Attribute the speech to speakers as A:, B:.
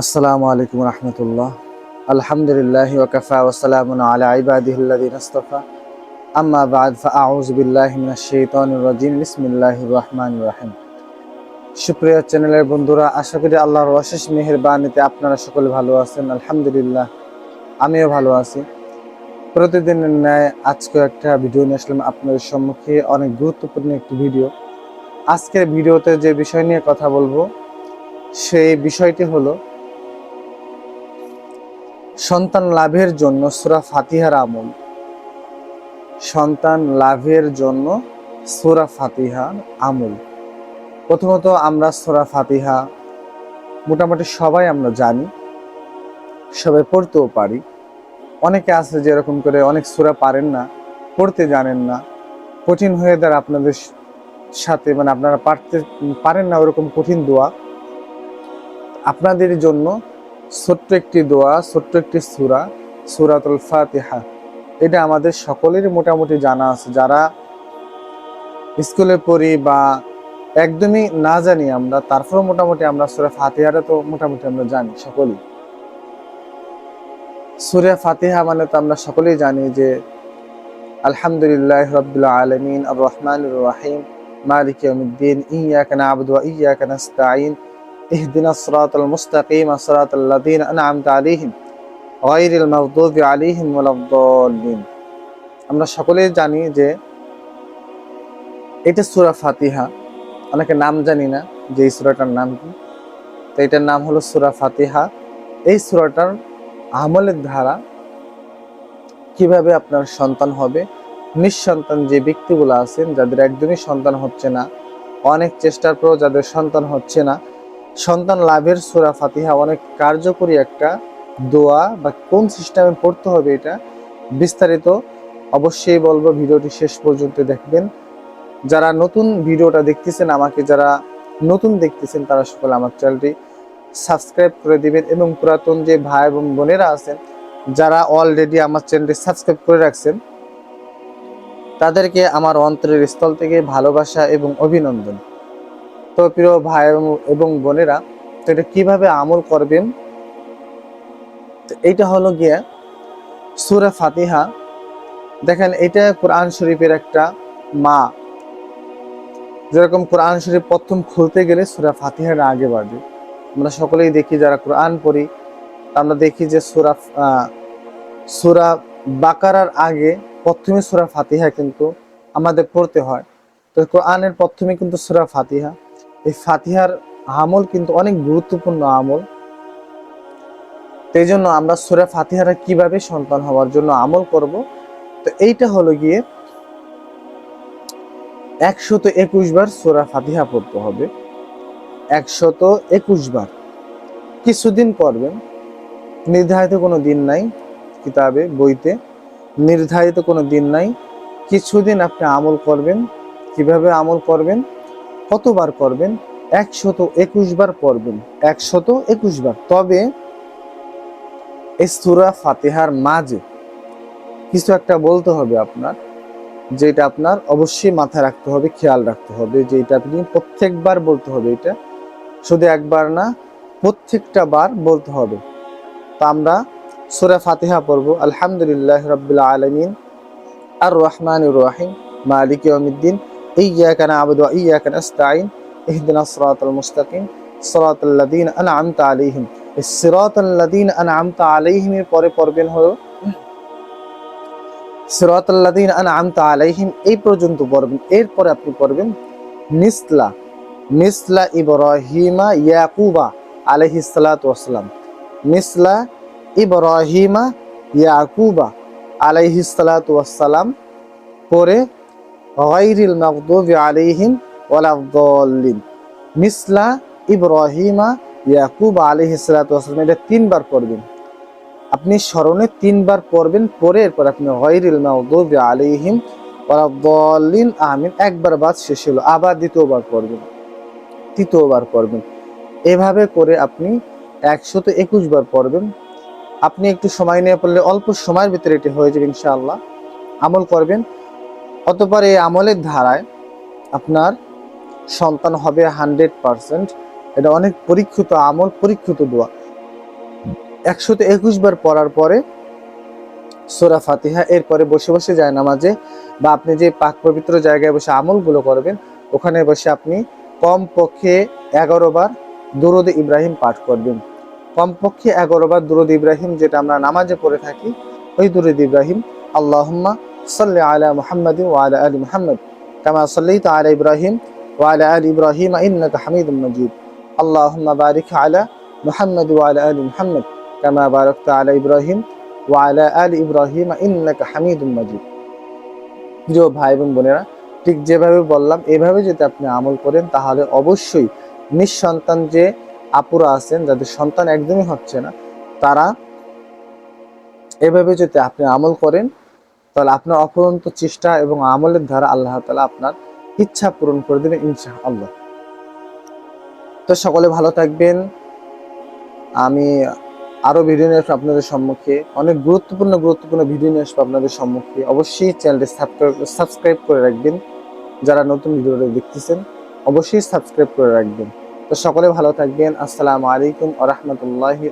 A: আসসালামু আলাইকুম রহমতুল্লাহ। আলহামদুলিল্লাহ ওকাফা ওসালামুন আলা ইবাদিহিল্লাদিন আস্তফা। আম্মা বাদ, ফাআউযু বিল্লাহি মিনাশ শাইতানির রাজিম। বিসমিল্লাহির রহমানির রহিম। সুপ্রিয় চ্যানেলের বন্ধুরা, আশা করি আল্লাহর অশেষ মেহেরবানিতে আপনারা সকলে ভালো আছেন, আলহামদুলিল্লাহ। আমিও ভালো আছি। প্রতিদিনের ন্যায় আজকে একটা ভিডিও নিয়ে আসলাম আপনাদের সম্মুখে, অনেক গুরুত্বপূর্ণ একটি ভিডিও। আজকের ভিডিওতে যে বিষয় নিয়ে কথা বলব, সেই বিষয়টি হলো সন্তান লাভের জন্য সুরা ফাতিহার আমল। সন্তান লাভের জন্য সুরা ফাতিহার আমল। প্রথমত আমরা সুরা ফাতিহা মোটামুটি সবাই আমরা জানি, সবাই পড়তেও পারি। অনেকে আছে যেরকম করে অনেক সুরা পারেন না, পড়তে জানেন না। কঠিন হয়ে দাঁড় আপনাদের সাথে মানে আপনারা পারতে, পারেন না ওরকম কঠিন দোয়া। আপনাদের জন্য ছোট্ট একটি দোয়া, ছোট্ট একটি সুরা, সুরাতুল ফাতিহা। এটা আমাদের সকলেরই মোটামুটি জানা আছে। যারা স্কুলে পড়ি বা একদমই না জানি আমরা, তারপরেও মোটামুটি আমরা সুরা ফাতিহাটা তো মোটামুটি আমরা জানি সকলেই। সুরা ফাতিহা মানে তো আমরা সকলেই জানি যে, আলহামদুলিল্লাহ রবিল আলমিন, আর রহমান রাহিম, মালিক ইয়াউমিদ্দিন ইয়াকা না'বুদু ওয়া ইয়াকা নাস্তাঈন اهدنا الصراط المستقيم صراط الذين أنعمت عليهم غير المغضوب عليهم ولا الضالين আমরা সকলেই জানি যে এটা সূরা ফাতিহা অনেকে নাম জানি না যে এই সূরাটার নাম কি তো এটার নাম হলো সূরা ফাতিহা এই সূরাটার আমলের ধারা কিভাবে আপনার সন্তান হবে নিঃসন্তান যে ব্যক্তিগুলো আছেন যাদের একদমই সন্তান হচ্ছে না অনেক চেষ্টার পরেও যাদের সন্তান হচ্ছে না সন্তান লাভের সুরা ফাতিহা অনেক কার্যকরী একটা দোয়া বা কোন সিস্টেমে পড়তে হবে এটা বিস্তারিত অবশ্যই বলব, ভিডিওটি শেষ পর্যন্ত দেখবেন। যারা নতুন ভিডিওটা দেখতেছেন, আমাকে যারা নতুন দেখতেছেন, তারা সকলে আমার চ্যানেলটি সাবস্ক্রাইব করে দিবেন এবং পুরাতন যে ভাই এবং বোনেরা আছেন, যারা অলরেডি আমার চ্যানেলটি সাবস্ক্রাইব করে রাখছেন, তাদেরকে আমার অন্তরের স্থল থেকে ভালোবাসা এবং অভিনন্দন। তো প্রিয় ভাই এবং বোনেরা, তো এটা কীভাবে আমল করবেন? এইটা হলো গিয়ে সুরা ফাতিহা। দেখেন এটা কোরআন শরীফের একটা মা। যেরকম কোরআন শরীফ প্রথম খুলতে গেলে সুরা ফাতিহার আগে বাড়বে আমরা সকলেই দেখি, যারা কোরআন পড়ি, আমরা দেখি যে সুরা সুরা বাকারার আগে প্রথমে সুরা ফাতিহা কিন্তু আমাদের পড়তে হয়। তো কোরআনের প্রথমে কিন্তু সুরা ফাতিহা। এই ফাতিহার আমল কিন্তু অনেক গুরুত্বপূর্ণ আমল। এই জন্য আমরা সুরা ফাতিহারা কীভাবে সন্তান হওয়ার জন্য আমল করব, তো এইটা হলো গিয়ে একশত একুশ বার সুরা ফাতিহা পড়তে হবে। একশত একুশ বার। কিছুদিন করবেন নির্ধারিত কোনো দিন নাই কিতাবে, বইতে, নির্ধারিত কোনো দিন নাই। কিছুদিন আপনি আমল করবেন, কীভাবে আমল করবেন কতবার করবেন? একশত একুশ বার পড়বেন। একশত একুশ বার। তবে সুরা ফাতেহার মাঝে কিছু একটা বলতে হবে আপনার, যেটা আপনার অবশ্যই মাথায় রাখতে হবে, খেয়াল রাখতে হবে যে এটা আপনি প্রত্যেকবার বলতে হবে এটা। শুধু একবার না, প্রত্যেকটা বার বলতে হবে। তা আমরা সুরা ফাতিহা পড়ব। আলহামদুলিল্লাহ রবিল্লা আলমিন। আর রহমান রাহিম। মালিক ইয়মিদ্দিন إياك نعبد وإياك نستعين اهدنا الصراط المستقيم صراط الذين أنعمت عليهم الصراط الذين أنعمت عليهم এর পরে পড়বেন হলো صراط الذين أنعمت عليهم এই পর্যন্ত পড়বেন এরপরে আপনি পড়বেন মিসলা মিসলা ইব্রাহিমা ইয়াকুবা আলাইহিস সালাতু ওয়াসসালাম মিসলা ইব্রাহিমা ইয়াকুবা আলাইহিস সালাতু ওয়াসসালাম পরে গায়রিল মাগদুবি আলাইহিম ওয়ালাদ-দাল্লিন মিসলা ইব্রাহিমা ইয়াকুব আলাইহিস সালাতু এটা তিনবার পড়বেন। আপনি স্মরণে তিনবার পড়বেন পরে এরপর আপনি গায়রিল মাগদুবি আলাইহিম ওয়ালাদ-দাল্লিন আমিন, একবার বাদ শেষ হলো, আবার দ্বিতীয়বার পড়বেন। তৃতীয়বার পড়বেন। এভাবে করে আপনি একশত একুশ বার পড়বেন। আপনি একটু সময় নিয়ে পড়লে অল্প সময়ের ভিতরে এটি হয়ে যাবে ইনশাআল্লাহ। আমল করবেন। অতপর এই আমলের ধারায় আপনার সন্তান হবে হান্ড্রেড পার্সেন্ট। এটা অনেক পরীক্ষিত আমল, পরীক্ষিত দোয়া। একশত একুশ বার পড়ার পরে সোরা ফাতিহা, এরপরে বসে বসে যায় নামাজে বা আপনি যে পাক পবিত্র জায়গায় বসে আমলগুলো করবেন, ওখানে বসে আপনি কমপক্ষে এগারো বার দুরুদ ইব্রাহিম পাঠ করবেন। কমপক্ষে এগারো বার দুরুদ ইব্রাহিম যেটা আমরা নামাজে পড়ে থাকি, ওই দুরুদ ইব্রাহিম, আল্লাহুম্মা আলা আলি মুহাম্মদ, কামা সাল্লাইতা আলা ইব্রাহিম ওয়া আলা আলি ইব্রাহিম ইন্নাকা হামিদুম মাজিদ। আল্লাহুম্মা বারিক আলা মুহাম্মাদ ওয়া আলা আলি মুহাম্মদ, কামা বারাকতা আলা ইব্রাহিম ওয়া আলা আলি ইব্রাহিম ইন্নাকা হামিদুম মাজিদ। প্রিয় ভাই এবং বোনেরা, ঠিক যেভাবে বললাম, এভাবে যদি আপনি আমল করেন, তাহলে অবশ্যই নিঃসন্তান যে আপুরা আছেন, যাদের সন্তান একদমই হচ্ছে না, তারা এভাবে যদি আপনি আমল করেন তাহলে আপনার অপরন্ত চেষ্টা এবং আমলের দ্বারা আল্লাহ তালা আপনার ইচ্ছা পূরণ করে দেবেন ইনশা আল্লাহ তো সকলে ভালো থাকবেন। আমি আরও ভিডিও নিয়ে আসব আপনাদের সম্মুখে। অনেক গুরুত্বপূর্ণ গুরুত্বপূর্ণ ভিডিও নিয়ে আসব আপনাদের সম্মুখে। অবশ্যই চ্যানেলটি সাবস্ক্রাইব করে রাখবেন। যারা নতুন ভিডিওটা দেখতেছেন, অবশ্যই সাবস্ক্রাইব করে রাখবেন। তো সকলে ভালো থাকবেন। আসসালামু আলাইকুম আ রহমতুল্লাহি